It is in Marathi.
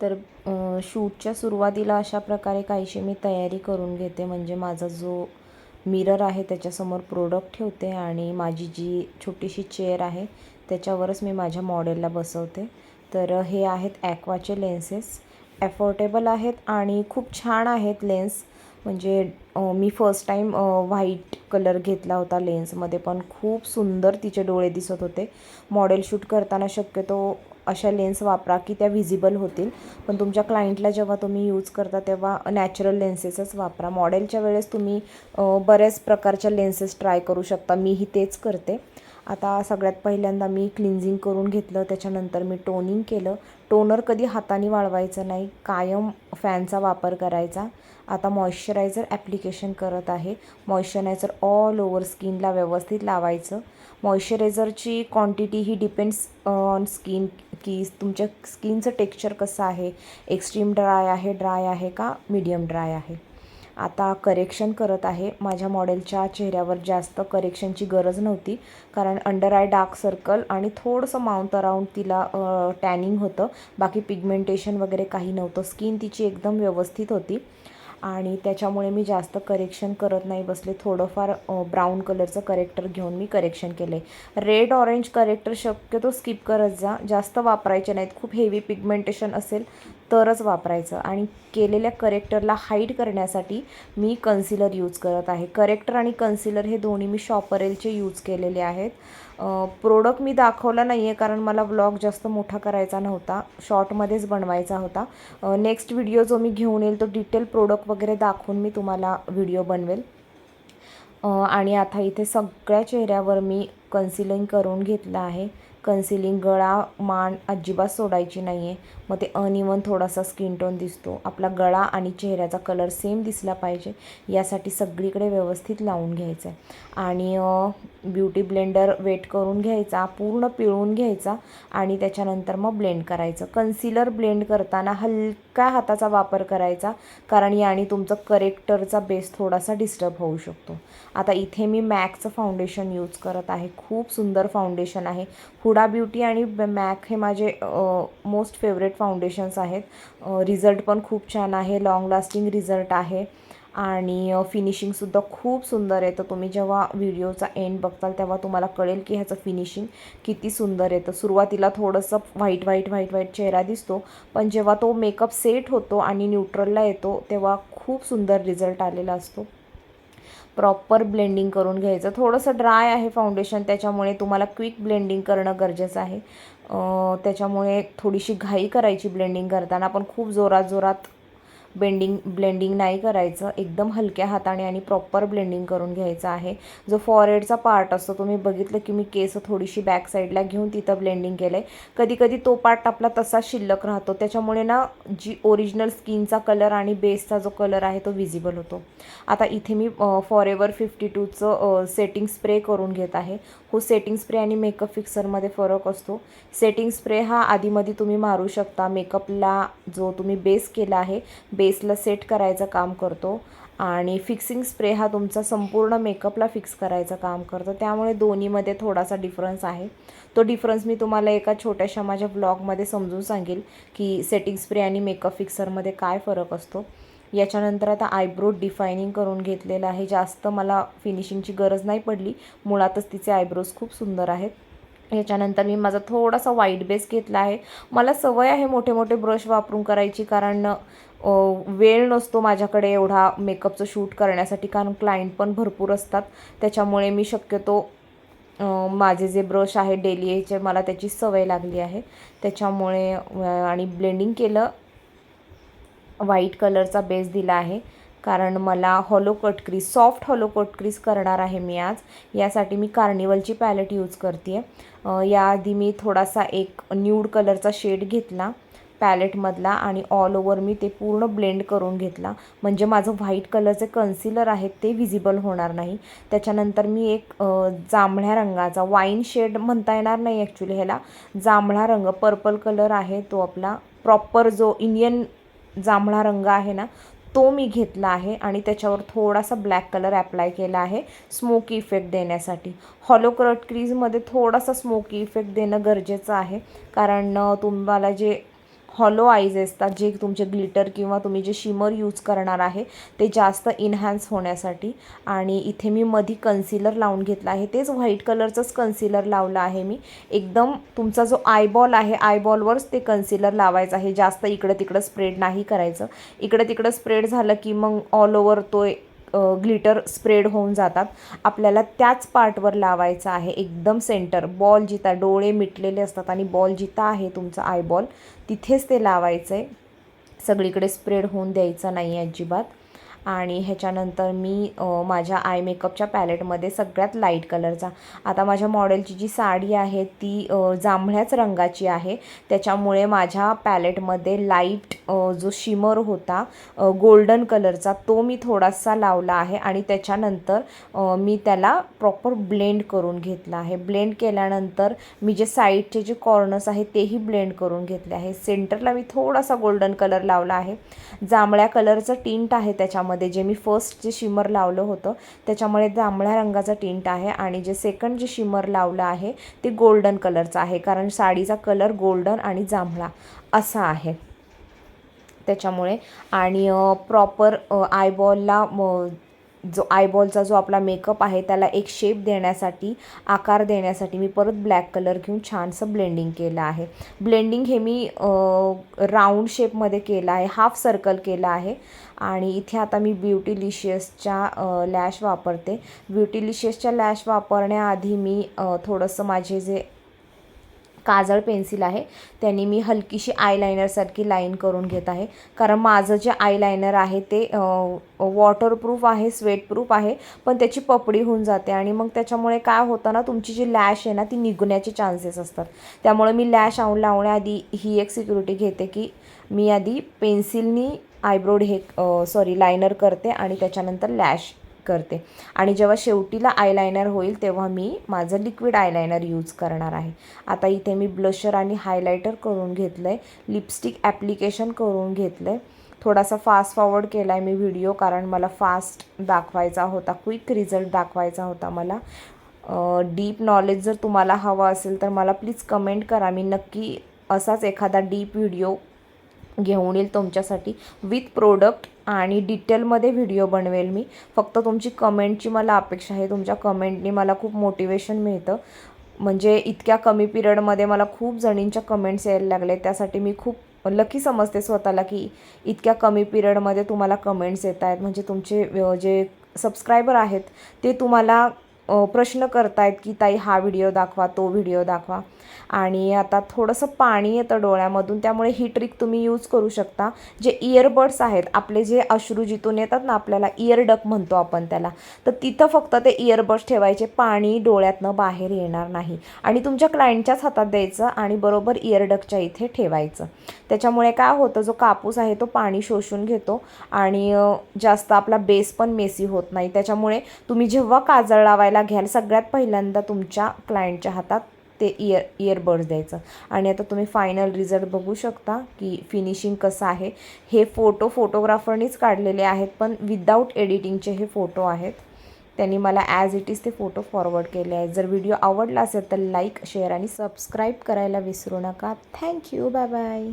तर शूटच्या सुरुवातीला अशा प्रकारे काहीशी मी तयारी करून घेते. म्हणजे माझा जो मिरर आहे त्याच्यासमोर प्रोडक्ट ठेवते आणि माझी जी छोटीशी चेअर आहे त्याच्यावरच मी माझ्या मॉडेलला बसवते. तर हे आहेत ॲक्वाचे लेन्सेस ॲफोर्डेबल आहेत आणि खूप छान आहेत लेन्स म्हणजे मी फर्स्ट टाईम व्हाईट कलर घेतला होता लेन्समध्ये पण खूप सुंदर तिचे डोळे दिसत होते. मॉडेल शूट करताना शक्यतो अशा लेन्स वापरा की त्या व्हिजिबल होतील. पण तुमच्या क्लायंटला जेव्हा तुम्ही यूज करता तेव्हा नॅचरल लेन्सेसच वापरा. मॉडेलच्या वेळेस तुम्ही बऱ्याच प्रकारच्या लेन्सेस ट्राय करू शकता. मीही तेच करते. आता सगळ्यात पहिल्यांदा मी क्लिन्झिंग करून घेतलं त्याच्यानंतर मी टोनिंग केलं. टोनर कधी हाताने वाळवायचं नाही कायम फॅनचा वापर करायचा. आता मॉइश्चरायझर ॲप्लिकेशन करत आहे. मॉइश्चरायझर ऑल ओव्हर स्किनला व्यवस्थित लावायचं. मॉइश्चरायझरची क्वांटिटी ही डिपेंड्स ऑन स्किन की तुमच्या स्किनचं टेक्स्चर कसं आहे? एक्स्ट्रीम ड्राय आहे ड्राय आहे का मीडियम ड्राय आहे? आता करेक्शन करत आहे. माझ्या मॉडेलच्या चेहऱ्यावर जास्त करेक्शनची गरज नव्हती. कारण अंडर आय डार्क सर्कल आणि थोडंसं माउंट अराउंड तिला टॅनिंग होतं. बाकी पिगमेंटेशन वगैरे काही नव्हतं. स्किन तिची एकदम व्यवस्थित होती. आणि त्याच्यामुळे मी जास्त करेक्शन करत नाही बसले. थोडंफार ब्राऊन कलरचं करेक्टर घेऊन मी करेक्शन केलं आहे रेड ऑरेंज करेक्टर शक्यतो स्किप करत जा. जास्त वापरायचे नाहीत. खूप हेवी पिगमेंटेशन असेल तरच वापरायचं. आणि केलेल्या करेक्टरला हाईड करण्यासाठी मी कन्सिलर यूज करत आहे. करेक्टर आणि कन्सिलर हे दोन्ही मी शॉपरेलचे यूज केलेले आहेत. प्रोडक्ट मी दाखवला नाही आहे कारण मला व्लॉग जास्त मोठा करायचा नव्हता. शॉर्टमध्येच बनवायचा होता. नेक्स्ट व्हिडिओ जो मी घेऊन येईल तो डिटेल प्रोडक्ट वगैरे दाखवून मी तुम्हाला व्हिडिओ बनवेल. आणि आता इथे सगळ्या चेहऱ्यावर मी कन्सिलिंग करून घेतलं आहे. कन्सिलिंग गळा मान अजिबात सोडायची नाही आहे मग ते अनइवन थोडासा स्किन टोन दिसतो. आपला गळा आणि चेहऱ्याचा कलर सेम दिसला पाहिजे. यासाठी सगळीकडे व्यवस्थित लावून घ्यायचं आहे आणि ब्युटी ब्लेंडर वेट करून घ्यायचा पूर्ण पिळून घ्यायचा आणि त्याच्यानंतर मग ब्लेंड करायचं. कन्सिलर ब्लेंड करताना हलक्या हाताचा वापर करायचा कारण याने तुमचं करेक्टरचा बेस थोडासा डिस्टर्ब होऊ शकतो. आता इथे मी मॅकचं फाउंडेशन यूज करत आहे. खूप सुंदर फाउंडेशन आहे. हुडा ब्युटी आणि मॅक हे माझे मोस्ट फेवरेट फाउंडेशन्स आहेत. रिझल्ट पण खूप छान आहे. लाँग लास्टिंग रिझल्ट आहे. आणि फिनिशिंगसुद्धा खूप सुंदर येतं तुम्ही जेव्हा व्हिडिओचा एंड बघताल तेव्हा तुम्हाला कळेल की ह्याचं फिनिशिंग किती सुंदर येतं सुरुवातीला थोडंसं व्हाईट व्हाईट व्हाईट व्हाईट चेहरा दिसतो. पण जेव्हा तो मेकअप सेट होतो आणि न्यूट्रलला येतो तेव्हा खूप सुंदर रिझल्ट आलेला असतो. प्रॉपर ब्लेंडिंग करून घ्यायचं. थोडंसं ड्राय आहे फाउंडेशन त्याच्यामुळे तुम्हाला क्विक ब्लेंडिंग करणं गरजेचं आहे. त्याच्यामुळे थोडीशी घाई करायची ब्लेंडिंग करताना पण खूप जोरात जोरात बेंडिंग ब्लेंडिंग नाही करायचं. एकदम हलक्या हाताने आणि प्रॉपर ब्लेंडिंग करून घ्यायचं आहे. जो फॉरहेडचा पार्ट असतो तुम्ही बघितलं की मी केस थोडीशी बॅक साईडला घेऊन तिथं ब्लेंडिंग केलं आहे कधी कधी तो पार्ट आपला तसाच शिल्लक राहतो. त्याच्यामुळे ना जी ओरिजिनल स्किनचा कलर आणि बेसचा जो कलर आहे तो विजिबल होतो. आता इथे मी फॉरेवर फिफ्टी टूचं सेटिंग स्प्रे करून घेत आहे. हो सेटिंग स्प्रे आणि मेकअप फिक्सरमध्ये फरक असतो. सेटिंग स्प्रे हा आधीमध्ये तुम्ही मारू शकता. मेकअपला जो तुम्ही बेस केला आहे बेसला सेट करायचं काम करतो आणि फिक्सिंग स्प्रे हा तुमचा संपूर्ण मेकअपला फिक्स करायचं काम करतो. त्यामुळे दोन्हीमध्ये थोडासा डिफरन्स आहे. तो डिफरन्स मी तुम्हाला एका छोट्याशा माझ्या ब्लॉगमध्ये समजून सांगेल की सेटिंग स्प्रे आणि मेकअप फिक्सरमध्ये काय फरक असतो. याच्यानंतर आता आयब्रो डिफायनिंग करून घेतलेलं आहे. जास्त मला फिनिशिंगची गरज नाही पडली. मुळातच तिचे आयब्रोज खूप सुंदर आहेत. याच्यानंतर मी माझा थोडासा व्हाईट बेस घेतला आहे. मला सवय आहे मोठे मोठे ब्रश वापरून करायची कारण वेळ नसतो माझ्याकडे एवढा मेकअपचं शूट करण्यासाठी कारण क्लायंट पण भरपूर असतात. त्याच्यामुळे मी शक्यतो माझे जे ब्रश आहे डेली याचे मला त्याची सवय लागली आहे. त्याच्यामुळे आणि ब्लेंडिंग केलं व्हाईट कलरचा बेस दिला आहे. कारण मला hollow cut crease soft hollow cut crease करणार आहे मी आज. यासाठी मी कार्निवलची पॅलेट यूज करते आहे याआधी मी थोडासा एक न्यूड कलरचा शेड घेतला. पॅलेटमधला आणि ऑल ओवर मी ते पूर्ण ब्लेंड करून घेतला. म्हणजे माझं व्हाईट कलरचे कन्सिलर आहेत ते व्हिजिबल होणार नाही. त्याच्यानंतर मी एक जांभळ्या रंगाचा वाईन शेड म्हणता येणार नाही ॲक्च्युली ह्याला. जांभळा रंग पर्पल कलर आहे तो आपला. प्रॉपर जो इंडियन जांभळा रंग आहे ना तो मी घेतला आहे आणि त्याच्यावर थोडासा ब्लॅक कलर ॲप्लाय केला आहे स्मोकी इफेक्ट देण्यासाठी. हॉलो क्रट क्रीजमध्ये थोडासा स्मोकी इफेक्ट देणं गरजेचं आहे. कारण तुम्हाला जे हॉलो आईज असतात जे तुमचे ग्लिटर किंवा तुम्ही जे शिमर यूज करणार आहे ते जास्त इन्हॅन्स होण्यासाठी. आणि इथे मी मधी कन्सिलर लावून घेतला आहे. तेच व्हाईट कलरचंच कन्सिलर लावलं आहे मी. एकदम तुमचा जो आयबॉल आहे आयबॉलवरच ते कन्सिलर लावायचं आहे. जास्त इकडं तिकडं स्प्रेड नाही करायचं. इकडं तिकडं स्प्रेड झालं की मग ऑल ओव्हर तो ग्लिटर स्प्रेड होऊन जातात. आपल्याला त्याच पार्टवर लावायचं आहे. एकदम सेंटर. बॉल जिथं डोळे मिटलेले असतात आणि बॉल जिथं आहे तुमचा आयबॉल तिथेच ते लावायचं आहे सगळीकडे स्प्रेड होऊन द्यायचं नाही आहे अजिबात. आणि ह्याच्यानंतर मी माझ्या आय मेकअपच्या पॅलेटमध्ये सगळ्यात लाइट कलरचा. आता माझ्या मॉडेलची जी साडी आहे ती जांभळ्याच रंगाची आहे. त्याच्यामुळे माझ्या पॅलेटमध्ये लाइट जो शिमर होता गोल्डन कलरचा तो मी थोडासा लावला आहे आणि त्याच्यानंतर मी त्याला प्रॉपर ब्लेंड करून घेतला आहे. ब्लेंड केल्यानंतर मी जे साईडचे जे कॉर्नर्स आहे तेही ब्लेंड करून घेतले आहे. सेंटरला मी थोडासा गोल्डन कलर लावला आहे. जांभळ्या कलरचं टिंट आहे त्याच्यामध्ये. जे मी फर्स्ट जे शिमर लावलं होतं त्याच्यामुळे जांभळ्या रंगाचा टिंट आहे आणि जे सेकंड जे शिमर लावलं आहे ते गोल्डन कलरचं आहे. कारण साडीचा कलर गोल्डन आणि जांभळा असा आहे. त्याच्यामुळे आणि प्रॉपर आयबॉलला जो आयबॉलचा जो आपला मेकअप आहे त्याला एक शेप देण्यासाठी आकार देण्यासाठी मी परत ब्लॅक कलर घेऊन छानसं ब्लेंडिंग केलं आहे. ब्लेंडिंग हे मी राऊंड शेपमध्ये केलं आहे हाफ सर्कल केलं आहे. आणि इथे आता मी ब्युटिलिशियसच्या लॅश वापरते. ब्युटिलिशियसच्या लॅश वापरण्याआधी मी थोडंसं माझे जे काजळ पेन्सिल आहे. त्यांनी मी हलकीशी आयलायनरसारखी लाईन करून घेत आहे. कारण माझं जे आयलायनर आहे ते वॉटरप्रूफ आहे स्वेटप्रूफ आहे पण त्याची पपडी होऊन जाते आणि मग त्याच्यामुळे काय होतं ना तुमची जी लॅश आहे ना ती निघण्याचे चान्सेस असतात. त्यामुळे मी लॅश आऊन लावण्याआधी ही एक सिक्युरिटी घेते की मी आधी पेन्सिलनी आयब्रोड हे सॉरी लायनर करते आणि त्याच्यानंतर लॅश करते. आणि जेव्हा शेवटीला आयलायनर होईल तेव्हा मी माझं लिक्विड आयलायनर यूज करणार आहे. आता इथे मी ब्लशर आणि हायलायटर करून घेतलं आहे लिपस्टिक ॲप्लिकेशन करून घेतलं आहे थोडासा फास्ट फॉरवर्ड केला आहे मी व्हिडिओ कारण मला फास्ट दाखवायचा होता क्विक रिझल्ट दाखवायचा होता मला. डीप नॉलेज जर तुम्हाला हवं असेल तर मला प्लीज कमेंट करा. मी नक्की असाच एखादा डीप व्हिडिओ घेऊन येईल तुमच्यासाठी विथ प्रोडक्ट आणि डिटेलमध्ये व्हिडिओ बनवेल मी. फक्त तुमची कमेंटची मला अपेक्षा आहे. तुमच्या कमेंटनी मला खूप मोटिवेशन मिळतं. म्हणजे इतक्या कमी पिरियडमध्ये मला खूप जणींच्या कमेंट्स यायला लागले. त्यासाठी मी खूप लकी समजते स्वतःला की इतक्या कमी पिरियडमध्ये तुम्हाला कमेंट्स येत आहेत. म्हणजे तुमचे जे सबस्क्रायबर आहेत ते तुम्हाला प्रश्न करतायत की ताई हा व्हिडिओ दाखवा तो व्हिडिओ दाखवा. आणि आता थोडंसं पाणी येतं डोळ्यामधून त्यामुळे ही ट्रिक तुम्ही यूज करू शकता. जे इयरबड्स आहेत आपले जे अश्रू जिथून येतात ना आपल्याला इयरडक म्हणतो आपण त्याला तर तिथं फक्त ते इयरबड्स ठेवायचे पाणी डोळ्यातनं बाहेर येणार नाही. आणि तुमच्या क्लायंटच्याच हातात द्यायचं आणि बरोबर इयरडकच्या इथे ठेवायचं. त्याच्यामुळे काय होतं जो कापूस आहे तो पाणी शोषून घेतो आणि जास्त आपला बेस पण मेसी होत नाही. त्याच्यामुळे तुम्ही जेव्हा काजळ लावायला घ्याल. सगळ्यात पहिल्यांदा तुमच्या क्लायंटच्या हातात ते इयर इयरबड्स द्यायचं. आणि आता तुम्ही फायनल रिझल्ट बघू शकता की फिनिशिंग कसं आहे. हे फोटो फोटोग्राफरनीच काढलेले आहेत पण विदाऊट एडिटिंगचे हे फोटो आहेत. त्यांनी मला ॲज इट इज ते फोटो फॉरवर्ड केले आहेत. जर व्हिडिओ आवडला असेल तर लाईक शेअर आणि सबस्क्राईब करायला विसरू नका. Thank you bye bye